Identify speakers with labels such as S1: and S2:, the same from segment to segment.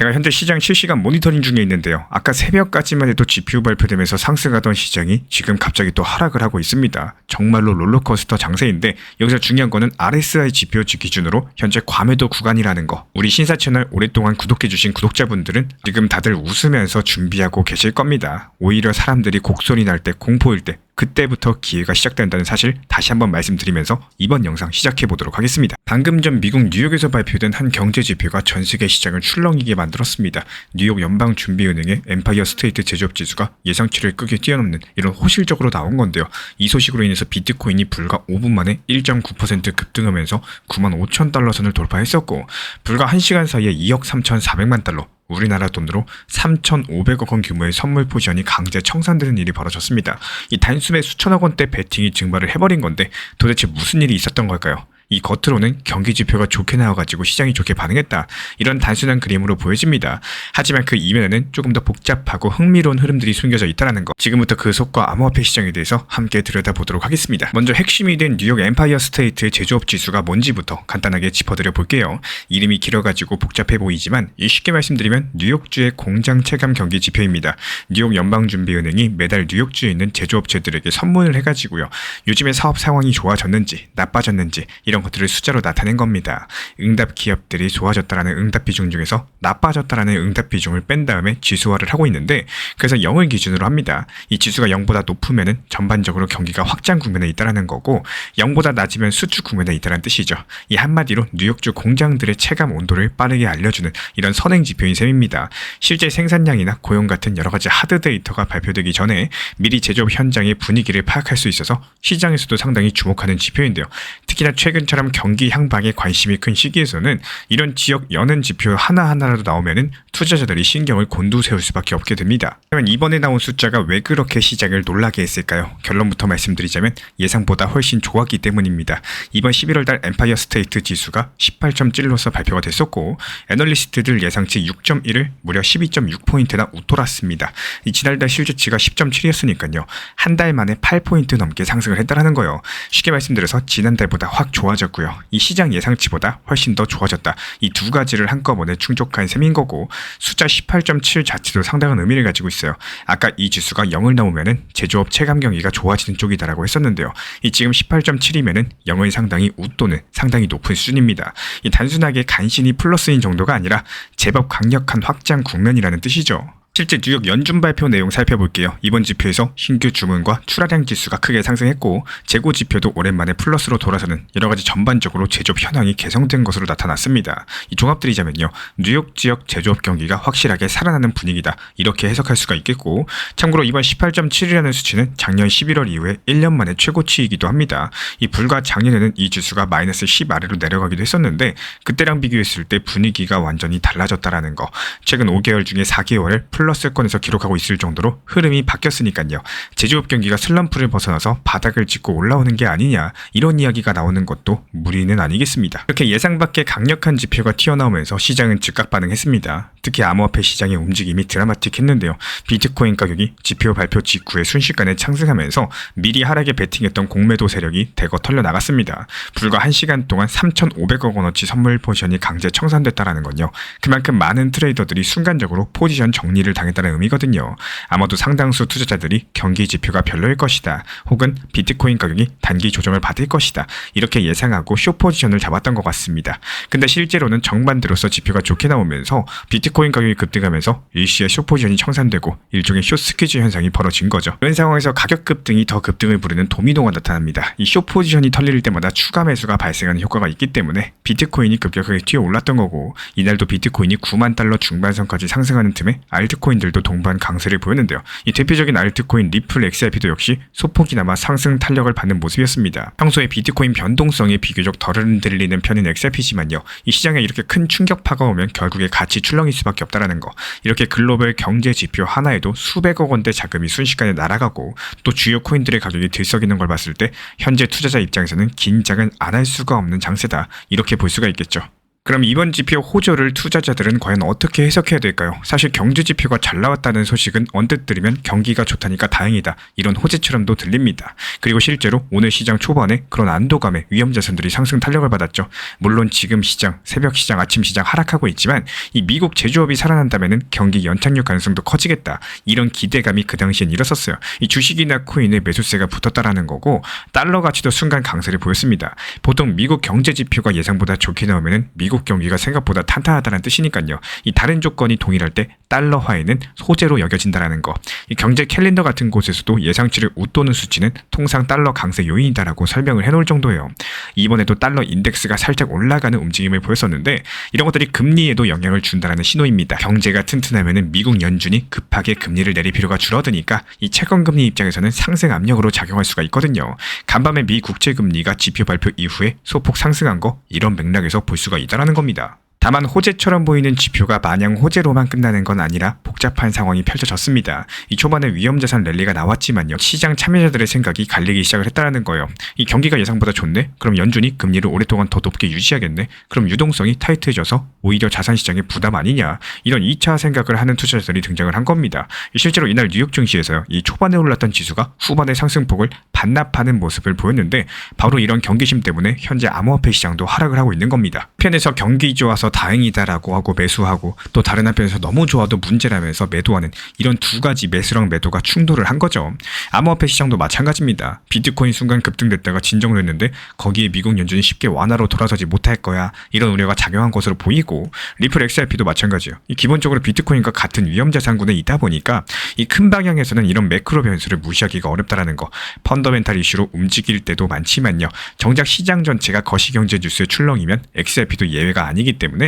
S1: 제가 현재 시장 실시간 모니터링 중에 있는데요. 아까 새벽까지만 해도 GPU 발표되면서 상승하던 시장이 지금 갑자기 또 하락을 하고 있습니다. 정말로 롤러코스터 장세인데 여기서 중요한 거는 RSI 지표치 기준으로 현재 과매도 구간이라는 거. 우리 신사 채널 오랫동안 구독해주신 구독자분들은 지금 다들 웃으면서 준비하고 계실 겁니다. 오히려 사람들이 곡소리 날 때 공포일 때 그때부터 기회가 시작된다는 사실 다시 한번 말씀드리면서 이번 영상 시작해 보도록 하겠습니다. 방금 전 미국 뉴욕에서 발표된 한 경제 지표가 전 세계 시장을 출렁이게 만들었습니다. 뉴욕 연방 준비은행의 엠파이어 스테이트 제조업 지수가 예상치를 크게 뛰어넘는 이런 호실적으로 나온 건데요. 이 소식으로 인해서 비트코인이 불과 5분 만에 1.9% 급등하면서 9만 5천 달러 선을 돌파했었고 불과 1시간 사이에 2억 3,400만 달러 우리나라 돈으로 3,500억 원 규모의 선물 포지션이 강제 청산되는 일이 벌어졌습니다. 이 단숨에 수천억 원대 베팅이 증발을 해버린 건데 도대체 무슨 일이 있었던 걸까요? 이 겉으로는 경기 지표가 좋게 나와가지고 시장이 좋게 반응했다. 이런 단순한 그림으로 보여집니다. 하지만 그 이면에는 조금 더 복잡하고 흥미로운 흐름들이 숨겨져 있다는 거. 지금부터 그 속과 암호화폐 시장에 대해서 함께 들여다보도록 하겠습니다. 먼저 핵심이 된 뉴욕 엠파이어 스테이트의 제조업 지수가 뭔지부터 간단하게 짚어드려 볼게요. 이름이 길어가지고 복잡해 보이지만 쉽게 말씀드리면 뉴욕주의 공장 체감 경기 지표입니다. 뉴욕 연방준비은행이 매달 뉴욕주에 있는 제조업체들에게 선물을 해가지고요. 요즘에 사업 상황이 좋아졌는지 나빠졌는지 이런 이런 것들을 숫자로 나타낸 겁니다. 응답 기업들이 좋아졌다라는 응답 비중 중에서 나빠졌다라는 응답 비중을 뺀 다음에 지수화를 하고 있는데 그래서 0을 기준으로 합니다. 이 지수가 0보다 높으면은 전반적으로 경기가 확장 국면에 있다라는 거고 0보다 낮으면 수축 국면에 있다는 뜻이죠. 이 한마디로 뉴욕주 공장들의 체감 온도를 빠르게 알려주는 이런 선행 지표인 셈입니다. 실제 생산량이나 고용 같은 여러 가지 하드 데이터가 발표되기 전에 미리 제조업 현장의 분위기를 파악할 수 있어서 시장에서도 상당히 주목하는 지표인데요. 특히나 최근 지금처럼 경기 향방에 관심이 큰 시기에서는 이런 지역 연은 지표 하나하나라도 나오면은 투자자들이 신경을 곤두세울 수밖에 없게 됩니다. 그러면 이번에 나온 숫자가 왜 그렇게 시장을 놀라게 했을까요? 결론부터 말씀드리자면 예상보다 훨씬 좋았기 때문입니다. 이번 11월 달 엠파이어 스테이트 지수가 18.7로서 발표가 됐었고 애널리스트들 예상치 6.1을 무려 12.6포인트나 웃돌았습니다. 이 지난달 실주치가 10.7이었으니까요. 한 달 만에 8포인트 넘게 상승을 했다라는 거예요. 쉽게 말씀드려서 지난달보다 확 좋아 좋아졌고요. 이 시장 예상치보다 훨씬 더 좋아졌다. 이 두 가지를 한꺼번에 충족한 셈인 거고 숫자 18.7 자체도 상당한 의미를 가지고 있어요. 아까 이 지수가 0을 넘으면은 제조업 체감 경기가 좋아지는 쪽이다라고 했었는데요. 이 지금 18.7이면은 0은 상당히 웃도는 상당히 높은 수준입니다. 이 단순하게 간신히 플러스인 정도가 아니라 제법 강력한 확장 국면이라는 뜻이죠. 실제 뉴욕 연준 발표 내용 살펴볼게요. 이번 지표에서 신규 주문과 출하량 지수가 크게 상승했고 재고 지표도 오랜만에 플러스로 돌아서는 여러 가지 전반적으로 제조업 현황이 개선된 것으로 나타났습니다. 이 종합들이자면요. 뉴욕 지역 제조업 경기가 확실하게 살아나는 분위기다. 이렇게 해석할 수가 있겠고 참고로 이번 18.7이라는 수치는 작년 11월 이후에 1년 만에 최고치이기도 합니다. 이 불과 작년에는 이 지수가 마이너스 10 아래로 내려가기도 했었는데 그때랑 비교했을 때 분위기가 완전히 달라졌다라는 거. 최근 5개월 중에 4개월을 플러스 권에서 기록하고 있을 정도로 흐름이 바뀌었으니까요. 제조업 경기가 슬럼프를 벗어나서 바닥을 짚고 올라오는 게 아니냐 이런 이야기가 나오는 것도 무리는 아니겠습니다. 이렇게 예상 밖의 강력한 지표가 튀어나오면서 시장은 즉각 반응했습니다. 특히 암호화폐 시장의 움직임이 드라마틱했는데요. 비트코인 가격이 지표 발표 직후에 순식간에 상승하면서 미리 하락에 베팅했던 공매도 세력이 대거 털려 나갔습니다. 불과 1시간 동안 3,500억 원어치 선물 포지션이 강제 청산됐다라는 건요. 그만큼 많은 트레이더들이 순간적으로 포지션 정리를 지지를 당했다는 의미거든요. 아마도 상당수 투자자들이 경기 지표가 별로일 것이다. 혹은 비트코인 가격이 단기 조정을 받을 것이다. 이렇게 예상하고 쇼 포지션을 잡았던 것 같습니다. 근데 실제로는 정반대로서 지표가 좋게 나오면서 비트코인 가격이 급등하면서 일시에 쇼 포지션이 청산되고 일종의 쇼 스퀴즈 현상이 벌어진 거죠. 이런 상황에서 가격 급등이 더 급등을 부르는 도미노가 나타납니다. 이 쇼 포지션이 털릴 때마다 추가 매수가 발생하는 효과가 있기 때문에 비트코인이 급격하게 튀어 올랐던 거고 이날도 비트코인이 9만 달러 중반선까지 상승하는 틈에 알트 알트코인들도 동반 강세를 보였는데요. 이 대표적인 알트코인 리플 XRP도 역시 소폭이나마 상승 탄력을 받는 모습이었습니다. 평소에 비트코인 변동성이 비교적 덜 흔들리는 편인 XRP지만요. 이 시장에 이렇게 큰 충격파가 오면 결국에 같이 출렁일 수밖에 없다라는 거. 이렇게 글로벌 경제 지표 하나에도 수백억 원대 자금이 순식간에 날아가고 또 주요 코인들의 가격이 들썩이는 걸 봤을 때 현재 투자자 입장에서는 긴장은 안 할 수가 없는 장세다. 이렇게 볼 수가 있겠죠. 그럼 이번 지표 호조를 투자자들은 과연 어떻게 해석해야 될까요? 사실 경제 지표가 잘 나왔다는 소식은 언뜻 들으면 경기가 좋다니까 다행이다. 이런 호재처럼도 들립니다. 그리고 실제로 오늘 시장 초반에 그런 안도감에 위험 자산들이 상승 탄력을 받았죠. 물론 지금 시장, 새벽 시장, 아침 시장 하락하고 있지만 이 미국 제조업이 살아난다면은 경기 연착륙 가능성도 커지겠다. 이런 기대감이 그 당시엔 일었었어요. 이 주식이나 코인에 매수세가 붙었다라는 거고 달러 가치도 순간 강세를 보였습니다. 보통 미국 경제 지표가 예상보다 좋게 나오면은 미국 경기가 생각보다 탄탄하다는 뜻이니까요. 이 다른 조건이 동일할 때 달러화에는 소재로 여겨진다라는 거. 이 경제 캘린더 같은 곳에서도 예상치를 웃도는 수치는 통상 달러 강세 요인이다라고 설명을 해놓을 정도예요. 이번에도 달러 인덱스가 살짝 올라가는 움직임을 보였었는데 이런 것들이 금리에도 영향을 준다라는 신호입니다. 경제가 튼튼하면은 미국 연준이 급하게 금리를 내릴 필요가 줄어드니까 이 채권 금리 입장에서는 상승 압력으로 작용할 수가 있거든요. 간밤에 미 국채 금리가 지표 발표 이후에 소폭 상승한 거 이런 맥락에서 볼 수가 있다 라는 겁니다. 다만 호재처럼 보이는 지표가 마냥 호재로만 끝나는 건 아니라 복잡한 상황이 펼쳐졌습니다. 이 초반에 위험자산 랠리가 나왔지만요. 시장 참여자들의 생각이 갈리기 시작을 했다라는 거예요. 이 경기가 예상보다 좋네? 그럼 연준이 금리를 오랫동안 더 높게 유지하겠네? 그럼 유동성이 타이트해져서 오히려 자산시장에 부담 아니냐? 이런 2차 생각을 하는 투자자들이 등장을 한 겁니다. 실제로 이날 뉴욕 증시에서요. 이 초반에 올랐던 지수가 후반의 상승폭을 반납하는 모습을 보였는데 바로 이런 경계심 때문에 현재 암호화폐 시장도 하락을 하고 있는 겁니다. 편에서 경기 좋아서 다행이다라고 하고 매수하고 또 다른 한편에서 너무 좋아도 문제라면서 매도하는 이런 두 가지 매수랑 매도가 충돌을 한 거죠. 암호화폐 시장도 마찬가지입니다. 비트코인 순간 급등됐다가 진정됐는데 거기에 미국 연준이 쉽게 완화로 돌아서지 못할 거야 이런 우려가 작용한 것으로 보이고 리플 XRP도 마찬가지예요. 이 기본적으로 비트코인과 같은 위험 자산군에 있다 보니까 이 큰 방향에서는 이런 매크로 변수를 무시하기가 어렵다라는 거. 펀더멘탈 이슈로 움직일 때도 많지만요. 정작 시장 전체가 거시경제 뉴스의 출렁이면 XRP도 예외가 아니기 때문에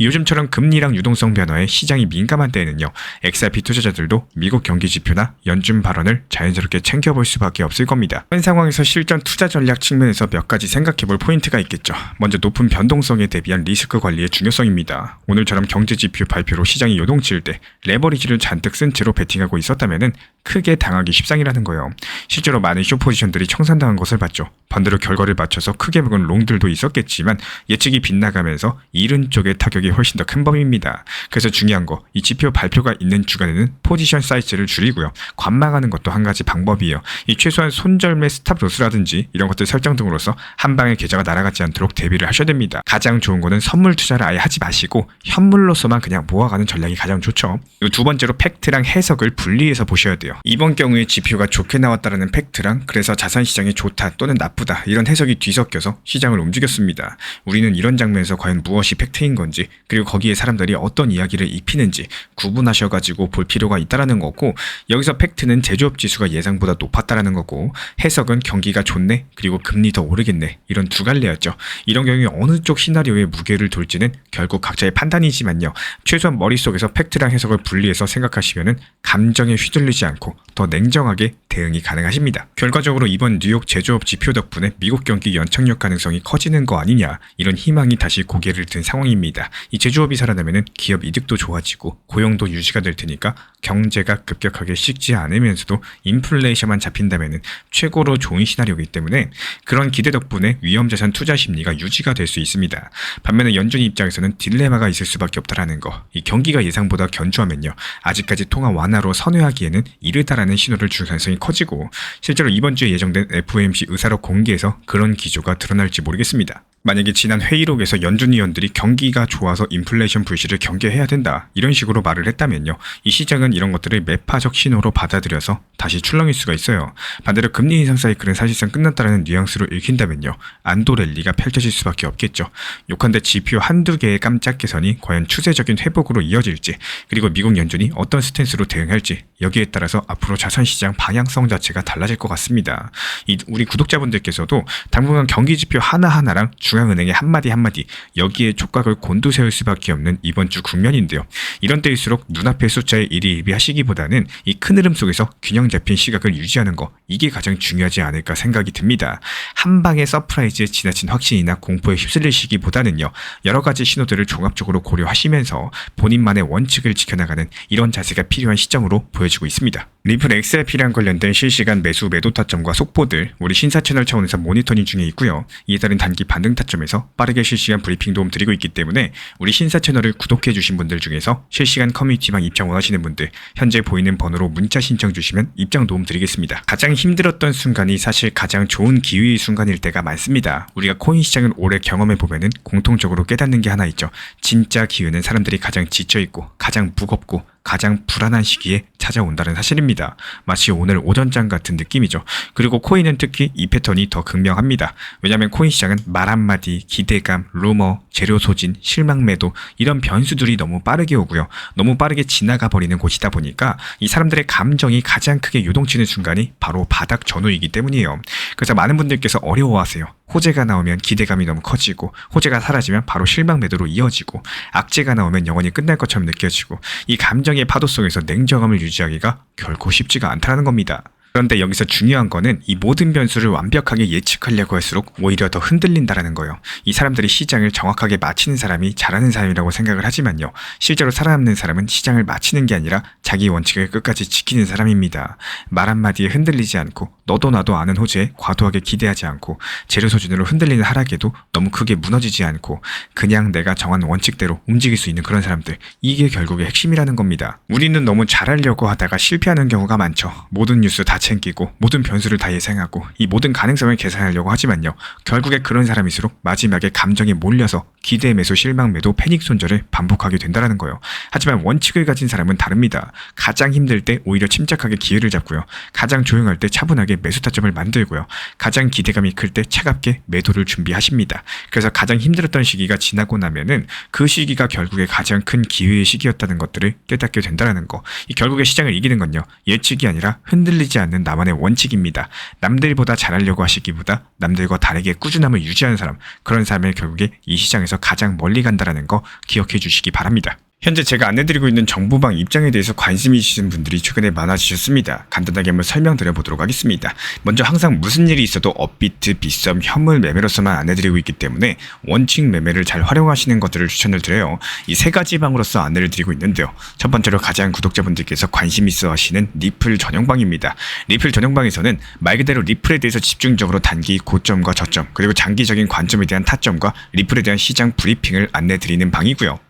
S1: 요즘처럼 금리랑 유동성 변화에 시장이 민감한 때에는요. XRP 투자자들도 미국 경기 지표나 연준 발언을 자연스럽게 챙겨볼 수밖에 없을 겁니다. 현 상황에서 실전 투자 전략 측면에서 몇 가지 생각해볼 포인트가 있겠죠. 먼저 높은 변동성에 대비한 리스크 관리의 중요성입니다. 오늘처럼 경제 지표 발표로 시장이 요동칠 때 레버리지를 잔뜩 쓴 채로 베팅하고 있었다면은 크게 당하기 십상이라는 거예요. 실제로 많은 쇼 포지션들이 청산당한 것을 봤죠. 반대로 결과를 맞춰서 크게 먹은 롱들도 있었겠지만 예측이 빗나가면서 이른 쪽의 타격이 훨씬 더 큰 범위입니다. 그래서 중요한 거, 이 지표 발표가 있는 주간에는 포지션 사이즈를 줄이고요. 관망하는 것도 한 가지 방법이에요. 이 최소한 손절매 스탑 로스라든지 이런 것들 설정 등으로서 한 방에 계좌가 날아가지 않도록 대비를 하셔야 됩니다. 가장 좋은 거는 선물 투자를 아예 하지 마시고 현물로서만 그냥 모아가는 전략이 가장 좋죠. 두 번째로 팩트랑 해석을 분리해서 보셔야 돼요. 이번 경우에 지표가 좋게 나왔다라는 팩트랑 그래서 자산 시장이 좋다 또는 나쁘다 이런 해석이 뒤섞여서 시장을 움직였습니다. 우리는 이런 장면에서 과연 무엇이 팩 트인 건지 그리고 거기에 사람들이 어떤 이야기를 입히는지 구분하셔가지고 볼 필요가 있다라는 거고 여기서 팩트는 제조업 지수가 예상보다 높았다라는 거고 해석은 경기가 좋네 그리고 금리 더 오르겠네 이런 두 갈래였죠. 이런 경우에 어느 쪽 시나리오에 무게를 둘지는 결국 각자의 판단이지만요. 최소한 머릿속에서 팩트랑 해석을 분리해서 생각하시면은 감정에 휘둘리지 않고 더 냉정하게 대응이 가능하십니다. 결과적으로 이번 뉴욕 제조업 지표 덕분에 미국 경기 연착륙 가능성이 커지는 거 아니냐 이런 희망이 다시 고개를 든 상황입니다. 이 제조업이 살아나면은 기업 이득도 좋아지고 고용도 유지가 될 테니까 경제가 급격하게 식지 않으면서도 인플레이션만 잡힌다면은 최고로 좋은 시나리오이기 때문에 그런 기대 덕분에 위험자산 투자 심리가 유지가 될 수 있습니다. 반면에 연준 입장에서는 딜레마가 있을 수밖에 없다라는 거. 이 경기가 예상보다 견조하면요. 아직까지 통화 완화로 선회하기에는 이르다라는 신호를 줄 가능성이 커지고 실제로 이번 주에 예정된 FOMC 의사록 공개에서 그런 기조가 드러날지 모르겠습니다. 만약에 지난 회의록에서 연준 위원들이 경기가 좋아서 인플레이션 불씨를 경계해야 된다 이런 식으로 말을 했다면요. 이 시장은 이런 것들을 매파적 신호로 받아들여서 다시 출렁일 수가 있어요. 반대로 금리 인상 사이클은 사실상 끝났다라는 뉘앙스로 읽힌다면요. 안도 랠리가 펼쳐질 수밖에 없겠죠. 욕한데 지표 한두 개의 깜짝 개선이 과연 추세적인 회복으로 이어질지 그리고 미국 연준이 어떤 스탠스로 대응할지 여기에 따라서 앞으로 자산시장 방향성 자체가 달라질 것 같습니다 이 우리 구독자분들께서도 당분간 경기 지표 하나하나랑 중앙은행의 한마디 한마디 여기에 촉각을 곤두세울 수밖에 없는 이번 주 국면인데요. 이런 때일수록 눈앞의 숫자에 일희일비하시기보다는 이 큰 흐름 속에서 균형 잡힌 시각을 유지하는 거 이게 가장 중요하지 않을까 생각이 듭니다. 한 방의 서프라이즈에 지나친 확신이나 공포에 휩쓸리시기보다는요. 여러 가지 신호들을 종합적으로 고려하시면서 본인만의 원칙을 지켜나가는 이런 자세가 필요한 시점으로 보여 지고 있습니다. 리플 XRP랑 관련된 실시간 매수 매도 타점과 속보들 우리 신사 채널 차원에서 모니터링 중에 있고요. 이에 따른 단기 반등 타점 타점에서 빠르게 실시간 브리핑 도움 드리고 있기 때문에 우리 신사 채널을 구독해 주신 분들 중에서 실시간 커뮤니티방 입장 원하시는 분들 현재 보이는 번호로 문자 신청 주시면 입장 도움 드리겠습니다. 가장 힘들었던 순간이 사실 가장 좋은 기회의 순간일 때가 많습니다. 우리가 코인 시장을 오래 경험해 보면은 공통적으로 깨닫는 게 하나 있죠. 진짜 기회는 사람들이 가장 지쳐 있고 가장 무겁고 가장 불안한 시기에 찾아온다는 사실입니다. 마치 오늘 오전장 같은 느낌이죠. 그리고 코인은 특히 이 패턴이 더 극명합니다. 왜냐하면 코인 시장은 말 한마디, 기대감, 루머, 재료 소진, 실망 매도 이런 변수들이 너무 빠르게 오고요. 너무 빠르게 지나가 버리는 곳이다 보니까 이 사람들의 감정이 가장 크게 요동치는 순간이 바로 바닥 전후이기 때문이에요. 그래서 많은 분들께서 어려워하세요. 호재가 나오면 기대감이 너무 커지고 호재가 사라지면 바로 실망 매도로 이어지고 악재가 나오면 영원히 끝날 것처럼 느껴지고 이 감정의 파도 속에서 냉정함을 유지하기가 결코 쉽지가 않다는 겁니다. 그런데 여기서 중요한 거는 이 모든 변수를 완벽하게 예측하려고 할수록 오히려 더 흔들린다라는 거예요. 이 사람들이 시장을 정확하게 맞히는 사람이 잘하는 사람이라고 생각을 하지만요. 실제로 살아남는 사람은 시장을 맞히는 게 아니라 자기 원칙을 끝까지 지키는 사람입니다. 말 한마디에 흔들리지 않고 너도 나도 아는 호재에 과도하게 기대하지 않고 재료 소진으로 흔들리는 하락에도 너무 크게 무너지지 않고 그냥 내가 정한 원칙대로 움직일 수 있는 그런 사람들 이게 결국에 핵심이라는 겁니다. 우리는 너무 잘하려고 하다가 실패하는 경우가 많죠. 모든 뉴스 다 챙기고 모든 변수를 다 예상하고 이 모든 가능성을 계산하려고 하지만요. 결국에 그런 사람일수록 마지막에 감정에 몰려서 기대 매수, 실망 매도, 패닉 손절을 반복하게 된다는 거예요. 하지만 원칙을 가진 사람은 다릅니다. 가장 힘들 때 오히려 침착하게 기회를 잡고요. 가장 조용할 때 차분하게 매수 타점을 만들고요. 가장 기대감이 클 때 차갑게 매도를 준비하십니다. 그래서 가장 힘들었던 시기가 지나고 나면은 그 시기가 결국에 가장 큰 기회의 시기였다는 것들을 깨닫게 된다는 거. 이 결국에 시장을 이기는 건요. 예측이 아니라 흔들리지 않는 나만의 원칙입니다. 남들보다 잘하려고 하시기보다 남들과 다르게 꾸준함을 유지하는 사람, 그런 사람이 결국에 이 시장에서 가장 멀리 간다라는 거 기억해 주시기 바랍니다. 현재 제가 안내드리고 있는 정보방 입장에 대해서 관심이 있으신 분들이 최근에 많아지셨습니다. 간단하게 한번 설명드려 보도록 하겠습니다. 먼저 항상 무슨 일이 있어도 업비트, 빗썸, 현물 매매로서만 안내드리고 있기 때문에 원칙 매매를 잘 활용하시는 것들을 추천을 드려요. 이 세 가지 방으로서 안내를 드리고 있는데요. 첫 번째로 가장 구독자분들께서 관심 있어 하시는 리플 전용방입니다. 리플 전용방에서는 말 그대로 리플에 대해서 집중적으로 단기 고점과 저점, 그리고 장기적인 관점에 대한 타점과 리플에 대한 시장 브리핑을 안내드리는 방이고요.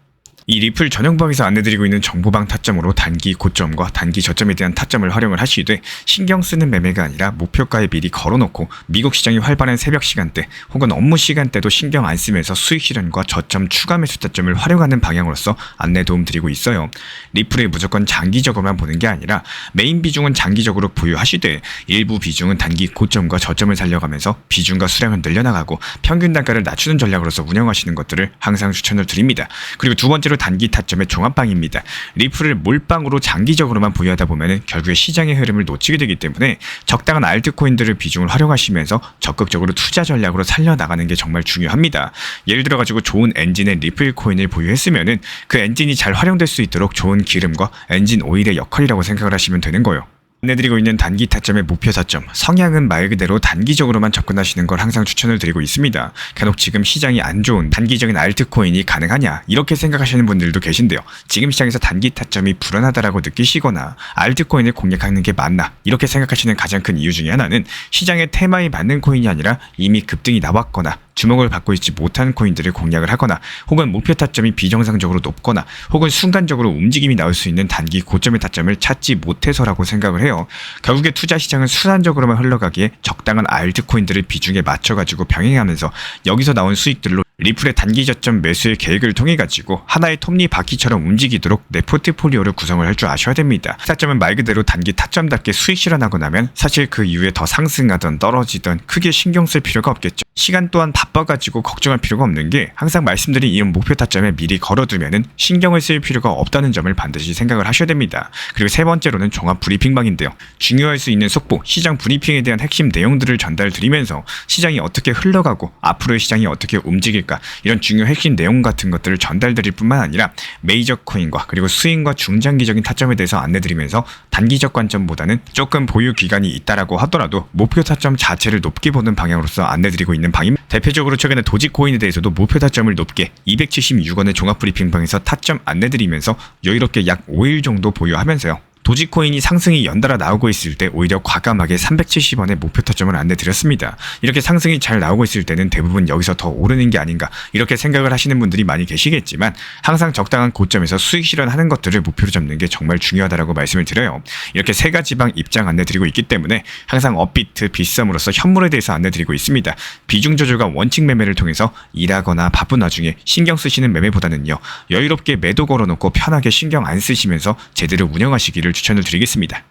S1: 이 리플 전용방에서 안내드리고 있는 정보방 타점으로 단기 고점과 단기 저점에 대한 타점을 활용을 하시되 신경 쓰는 매매가 아니라 목표가에 미리 걸어놓고 미국 시장이 활발한 새벽 시간대 혹은 업무 시간대도 신경 안 쓰면서 수익 실현과 저점 추가 매수 타점을 활용하는 방향으로서 안내 도움 드리고 있어요. 리플을 무조건 장기적으로만 보는 게 아니라 메인 비중은 장기적으로 보유하시되 일부 비중은 단기 고점과 저점을 살려가면서 비중과 수량을 늘려나가고 평균 단가를 낮추는 전략으로서 운영하시는 것들을 항상 추천을 드립니다. 그리고 두 번째로 단기 타점의 종합방입니다. 리플을 몰빵으로 장기적으로만 보유하다 보면 결국에 시장의 흐름을 놓치게 되기 때문에 적당한 알트코인들을 비중을 활용하시면서 적극적으로 투자 전략으로 살려나가는 게 정말 중요합니다. 예를 들어 가지고 좋은 엔진의 리플 코인을 보유했으면은 그 엔진이 잘 활용될 수 있도록 좋은 기름과 엔진 오일의 역할이라고 생각을 하시면 되는 거예요. 안내드리고 있는 단기 타점의 목표 타점, 성향은 말 그대로 단기적으로만 접근하시는 걸 항상 추천을 드리고 있습니다. 간혹 지금 시장이 안 좋은 단기적인 알트코인이 가능하냐 이렇게 생각하시는 분들도 계신데요. 지금 시장에서 단기 타점이 불안하다라고 느끼시거나 알트코인을 공략하는 게 맞나 이렇게 생각하시는 가장 큰 이유 중에 하나는 시장의 테마에 맞는 코인이 아니라 이미 급등이 나왔거나 주목을 받고 있지 못한 코인들을 공략을 하거나 혹은 목표 타점이 비정상적으로 높거나 혹은 순간적으로 움직임이 나올 수 있는 단기 고점의 타점을 찾지 못해서라고 생각을 해요. 결국에 투자 시장은 순환적으로만 흘러가기에 적당한 알트코인들을 비중에 맞춰가지고 병행하면서 여기서 나온 수익들로 리플의 단기 저점 매수의 계획을 통해 가지고 하나의 톱니 바퀴처럼 움직이도록 내 포트폴리오를 구성을 할 줄 아셔야 됩니다. 타점은 말 그대로 단기 타점답게 수익 실현하고 나면 사실 그 이후에 더 상승하던 떨어지던 크게 신경 쓸 필요가 없겠죠. 시간 또한 바빠가지고 걱정할 필요가 없는 게 항상 말씀드린 이 목표 타점에 미리 걸어두면은 신경을 쓸 필요가 없다는 점을 반드시 생각을 하셔야 됩니다. 그리고 세 번째로는 종합 브리핑방인데요. 중요할 수 있는 속보, 시장 브리핑에 대한 핵심 내용들을 전달 드리면서 시장이 어떻게 흘러가고 앞으로의 시장이 어떻게 움직일 까 이런 중요 핵심 내용 같은 것들을 전달드릴 뿐만 아니라 메이저 코인과 그리고 스윙과 중장기적인 타점에 대해서 안내드리면서 단기적 관점보다는 조금 보유 기간이 있다라고 하더라도 목표 타점 자체를 높게 보는 방향으로서 안내드리고 있는 방입니다. 대표적으로 최근에 도지 코인에 대해서도 목표 타점을 높게 276원의 종합 브리핑방에서 타점 안내드리면서 여유롭게 약 5일 정도 보유하면서요. 도지코인이 상승이 연달아 나오고 있을 때 오히려 과감하게 370원의 목표 타점을 안내드렸습니다. 이렇게 상승이 잘 나오고 있을 때는 대부분 여기서 더 오르는 게 아닌가 이렇게 생각을 하시는 분들이 많이 계시겠지만 항상 적당한 고점에서 수익 실현하는 것들을 목표로 잡는 게 정말 중요하다라고 말씀을 드려요. 이렇게 세 가지 방 입장 안내드리고 있기 때문에 항상 업비트, 빗썸으로서 현물에 대해서 안내드리고 있습니다. 비중 조절과 원칙 매매를 통해서 일하거나 바쁜 와중에 신경 쓰시는 매매보다는요 여유롭게 매도 걸어놓고 편하게 신경 안 쓰시면서 제대로 운영하시기를 추천을 드리겠습니다.